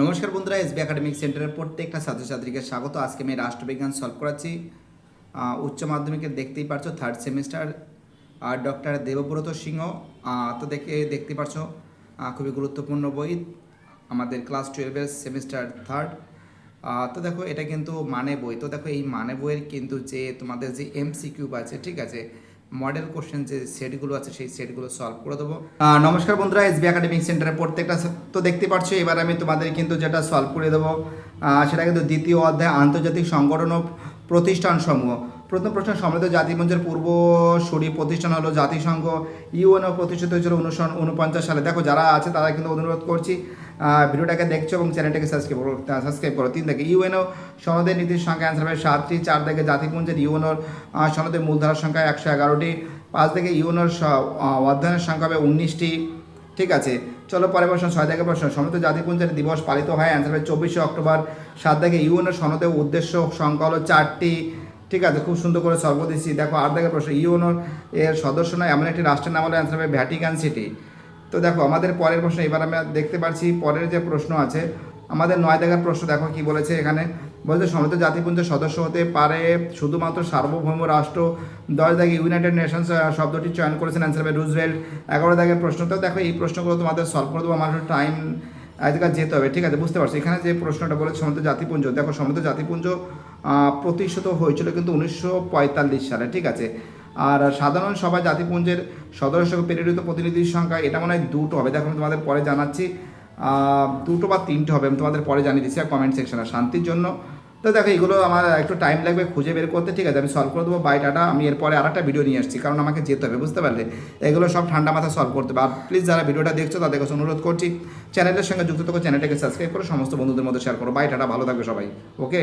নমস্কার বন্ধুরা, SB academic সেন্টারের প্রত্যেকটা ছাত্রছাত্রীকে স্বাগত। আজকে আমি রাষ্ট্রবিজ্ঞান সলভ করাচ্ছি। উচ্চ মাধ্যমিকে দেখতেই পারছ থার্ড সেমিস্টার আর ডক্টর দেবব্রত সিংহ তো দেখে, দেখতে পারছ খুবই গুরুত্বপূর্ণ বই। আমাদের ক্লাস টুয়েলভের সেমিস্টার থার্ড তো দেখো, এটা কিন্তু মানে বই। তো দেখো, এই মানে বইয়ের কিন্তু যে তোমাদের যে এমসিকিউ আছে, ঠিক আছে মডেল কোশ্চেন যে সেটগুলো আছে, সেই সেটগুলো সলভ করে দেবো। নমস্কার বন্ধুরা এসবি একাডেমিক সেন্টারের প্রত্যেকটা তো দেখতে পাচ্ছ এবার আমি তোমাদের কিন্তু যেটা সলভ করে দেবো সেটা কিন্তু দ্বিতীয় অধ্যায়, আন্তর্জাতিক সংগঠন ও প্রতিষ্ঠান সমূহ। প্রথম প্রশ্ন সমৃদ্ধ জাতিমঞ্চের পূর্বসূরি প্রতিষ্ঠান হলো জাতিসংঘ, ইউএনও প্রতিষ্ঠিত হয়েছিল উনিশশো উনপঞ্চাশ সালে। দেখো, যারা আছে তারা কিন্তু অনুরোধ করছি ভিডিওটাকে দেখছ এবং চ্যানেলটাকে সাবস্ক্রাইব করো সাবস্ক্রাইব করো। তিন থেকে ইউএনও সনদের নীতির সংখ্যা অ্যান্সার হবে সাতটি চার থেকে জাতিপুঞ্জের ইউএনওর সনদের মূলধারার সংখ্যা একশো এগারোটি। পাঁচ থেকে ইউএনওর অধ্যয়নের সংখ্যা হবে উনিশটি। ঠিক আছে? চলো পরের প্রশ্ন, ছয় থেকে প্রশ্ন। সমস্ত জাতিপুঞ্জের দিবস পালিত হয় অ্যান্সার হবে চব্বিশে অক্টোবর। সাত থেকে ইউএনওর সনদের উদ্দেশ্য সংখ্যা হলো চারটি। ঠিক আছে? খুব সুন্দর করে সর্ব দিচ্ছি দেখো, আট থেকে প্রশ্ন, ইউএনওর এর সদস্য নয়, এমন একটি রাষ্ট্রের নাম হলো অ্যান্সার হবে ভ্যাটিকান সিটি তো দেখো, আমাদের পরের প্রশ্ন, এবার আমরা দেখতে পাচ্ছি পরের যে প্রশ্ন আছে, আমাদের নয় দেখার প্রশ্ন দেখো কি বলেছে এখানে। বলছে, সমৃদ্ধ জাতিপুঞ্জের সদস্য হতে পারে শুধুমাত্র সার্বভৌম রাষ্ট্র। দশ দাগে ইউনাইটেড নেশনস শব্দটি চয়ন করেছেন অ্যান্সার হবে রুজভেল্ট এগারো দাগের প্রশ্ন, তো দেখো, এই প্রশ্নগুলো তোমাদের সলভ করে দেবো, আমার টাইম আজকাল যেতে হবে। ঠিক আছে, বুঝতে পারছি? এখানে যে প্রশ্নটা বলেছে সমৃদ্ধ জাতিপুঞ্জ, দেখো, সমৃদ্ধ জাতিপুঞ্জ প্রতিষ্ঠিত হয়েছিল কিন্তু উনিশশো পঁয়তাল্লিশ সালে, ঠিক আছে? আর সাধারণ সভায় জাতিপুঞ্জের সদস্য প্রেরিত প্রতিনিধির সংখ্যা, এটা মনে হয় দুটো হবে। দেখো, আমি তোমাদের পরে জানাচ্ছি। দুটো বা তিনটে হবে, আমি তোমাদের পরে জানিয়ে দিচ্ছি কমেন্ট সেকশনে শান্তির জন্য। তো দেখো, এগুলো আমার একটু টাইম লাগবে খুঁজে বের করতে, ঠিক আছে? আমি সলভ করে দেবো। বাইটাটা আমি এরপরে আর একটা ভিডিও নিয়ে আসছি, কারণ আমাকে যেতে হবে, বুঝতে পারলে? এগুলো সব ঠান্ডা মাথায় সলভ করতে হবে। আর প্লিজ যারা ভিডিওটা দেখছ, তাদের কাছে অনুরোধ করছি চ্যানেলের সঙ্গে যুক্ত থাকো চ্যানেলটাকে সাবস্ক্রাইব করো, সমস্ত বন্ধুদের মধ্যে শেয়ার করো। বাইটাটা ভালো থাকবে সবাই। ওকে